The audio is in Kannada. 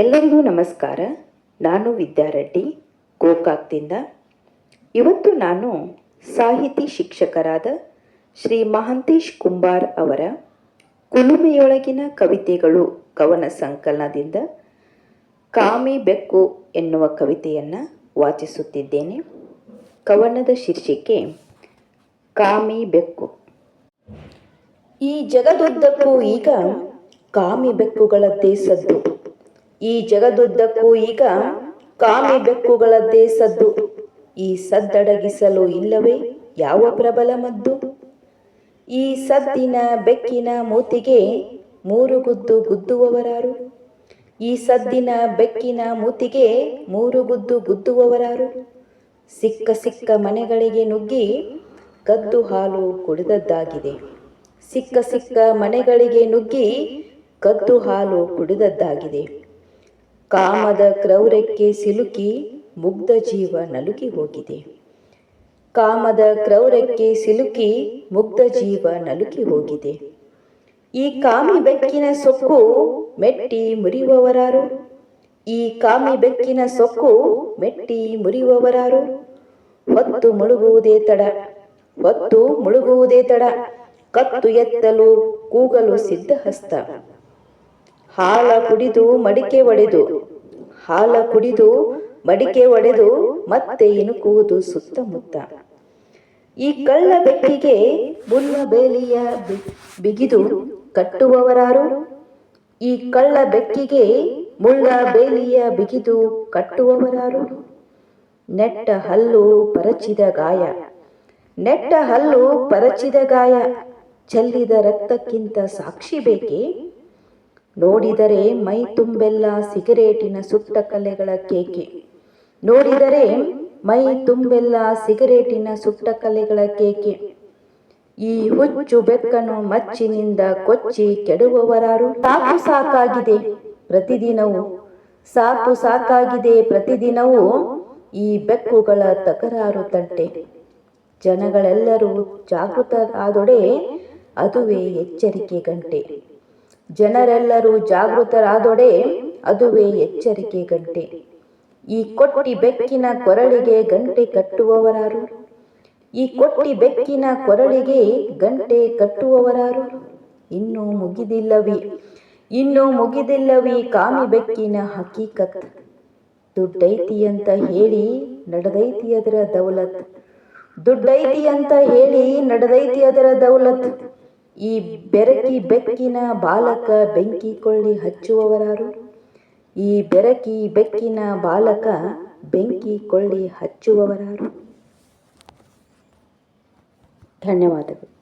ಎಲ್ಲರಿಗೂ ನಮಸ್ಕಾರ. ನಾನು ವಿದ್ಯಾರೆಡ್ಡಿ ಗೋಕಾಕ್ದಿಂದ. ಇವತ್ತು ನಾನು ಸಾಹಿತಿ ಶಿಕ್ಷಕರಾದ ಶ್ರೀ ಮಹಾಂತೇಶ್ ಕುಂಬಾರ್ ಅವರ ಕುಲುಮೆಯೊಳಗಿನ ಕವಿತೆಗಳು ಕವನ ಸಂಕಲನದಿಂದ ಕಾಮಿ ಬೆಕ್ಕು ಎನ್ನುವ ಕವಿತೆಯನ್ನು ವಾಚಿಸುತ್ತಿದ್ದೇನೆ. ಕವನದ ಶೀರ್ಷಿಕೆ, ಕಾಮಿ ಬೆಕ್ಕು. ಈ ಜಗದುದ್ದಕ್ಕೂ ಈಗ ಕಾಮಿ ಬೆಕ್ಕುಗಳದ್ದೇ ಸದ್ದು. ಈ ಜಗದುದ್ದಕ್ಕೂ ಈಗ ಕಾಮಿ ಬೆಕ್ಕುಗಳದ್ದೇ ಸದ್ದು. ಈ ಸದ್ದಡಗಿಸಲು ಇಲ್ಲವೇ ಯಾವ ಪ್ರಬಲ ಮದ್ದು? ಈ ಸದ್ದಿನ ಬೆಕ್ಕಿನ ಮೂತಿಗೆ ಮೂರು ಗುದ್ದು ಗುದ್ದುವವರಾರು. ಈ ಸದ್ದಿನ ಬೆಕ್ಕಿನ ಮೂತಿಗೆ ಮೂರು ಗುದ್ದು ಗುದ್ದುವವರಾರು. ಸಿಕ್ಕ ಸಿಕ್ಕ ಮನೆಗಳಿಗೆ ನುಗ್ಗಿ ಕದ್ದು ಹಾಲು ಕುಡಿದದ್ದಾಗಿದೆ. ಸಿಕ್ಕ ಸಿಕ್ಕ ಮನೆಗಳಿಗೆ ನುಗ್ಗಿ ಕದ್ದು ಹಾಲು ಕುಡಿದದ್ದಾಗಿದೆ. ಕಾಮದ ಕ್ರೌರಕ್ಕೆ ಸಿಲುಕಿ ಮುಗ್ಧ ಜೀವ ನಲುಗಿ ಹೋಗಿದೆ. ಕಾಮದ ಕ್ರೌರಕ್ಕೆ ಸಿಲುಕಿ ಮುಗ್ಧ ಜೀವ ನಲುಗಿ ಹೋಗಿದೆ. ಈ ಕಾಮಿ ಬೆಕ್ಕಿನ ಸೊಕ್ಕು ಮೆಟ್ಟಿ ಮುರಿಯುವವರಾರು? ಈ ಕಾಮಿ ಬೆಕ್ಕಿನ ಸೊಕ್ಕು ಮೆಟ್ಟಿ ಮುರಿಯುವವರಾರು? ಹೊತ್ತು ಮುಳುಗುವುದೇ ತಡ, ಹೊತ್ತು ಮುಳುಗುವುದೇ ತಡ, ಕತ್ತು ಎತ್ತಲು ಕೂಗಲು ಸಿದ್ಧಹಸ್ತ. ಹಾಲ ಕುಡಿದು ಮಡಿಕೆ ಒಡೆದು, ಹಾಲ ಕುಡಿದು ಮಡಿಕೆ ಒಡೆದು ಮತ್ತೆ ಇಣುಕುವುದು ಸುತ್ತಮುತ್ತ. ಈ ಕಳ್ಳ ಬೆಕ್ಕಿಗೆ ಮುಳ್ಳ ಬೇಲಿಯ ಬಿಗಿದು ಕಟ್ಟುವವರಾರು? ಈ ಕಳ್ಳ ಬೆಕ್ಕಿಗೆ ಮುಳ್ಳ ಬೇಲಿಯ ಬಿಗಿದು ಕಟ್ಟುವವರಾರು? ನೆಟ್ಟ ಹಲ್ಲು ಪರಚಿದ ಗಾಯ, ನೆಟ್ಟ ಹಲ್ಲು ಪರಚಿದ ಗಾಯ, ಚೆಲ್ಲಿದ ರಕ್ತಕ್ಕಿಂತ ಸಾಕ್ಷಿ ಬೇಕೇ? ನೋಡಿದರೆ ಮೈ ತುಂಬೆಲ್ಲ ಸಿಗರೇಟಿನ ಸುಟ್ಟ ಕಲೆಗಳ ಕೇಕೆ. ನೋಡಿದರೆ ಮೈ ತುಂಬೆಲ್ಲ ಸಿಗರೇಟಿನ ಸುಟ್ಟ ಕಲೆಗಳ ಕೇಕೆ. ಈ ಹುಚ್ಚು ಬೆಕ್ಕನು ಮಚ್ಚಿನಿಂದ ಕೊಚ್ಚಿ ಕೆಡುವವರಾರು? ಸಾಕು ಸಾಕಾಗಿದೆ ಪ್ರತಿದಿನವೂ. ಸಾಕು ಸಾಕಾಗಿದೆ ಪ್ರತಿದಿನವೂ ಈ ಬೆಕ್ಕುಗಳ ತಕರಾರು ತಂಟೆ. ಜನಗಳೆಲ್ಲರೂ ಜಾಗೃತರಾದೊಡೆ ಅದುವೇ ಎಚ್ಚರಿಕೆ ಗಂಟೆ. ಜನರೆಲ್ಲರೂ ಜಾಗೃತರಾದೊಡೆ ಅದುವೇ ಎಚ್ಚರಿಕೆ ಗಂಟೆ. ಈ ಕೊಟ್ಟಿ ಬೆಕ್ಕಿನ ಕೊರಳಿಗೆ ಗಂಟೆ ಕಟ್ಟುವವರಾರು? ಈ ಕೊಟ್ಟಿ ಬೆಕ್ಕಿನ ಕೊರಳಿಗೆ ಗಂಟೆ ಕಟ್ಟುವವರಾರು? ಇನ್ನೂ ಮುಗಿದಿಲ್ಲವಿ? ಇನ್ನೂ ಮುಗಿದಿಲ್ಲವಿ ಕಾಮಿ ಬೆಕ್ಕಿನ ಹಕೀಕತ್? ದುಡ್ಡೈತಿ ಅಂತ ಹೇಳಿ ನಡೆದೈತಿ ಅದರ ದೌಲತ್. ದುಡ್ಡೈತಿ ಅಂತ ಹೇಳಿ ನಡೆದೈತಿ ಅದರ ದೌಲತ್. ಈ ಬೆರಕಿ ಬೆಕ್ಕಿನ ಬಾಲಕ ಬೆಂಕಿ ಕೊಳ್ಳಿ ಹಚ್ಚುವವರಾರು? ಈ ಬೆರಕಿ ಬೆಕ್ಕಿನ ಬಾಲಕ ಬೆಂಕಿ ಕೊಳ್ಳಿ ಹಚ್ಚುವವರಾರು? ಧನ್ಯವಾದಗಳು.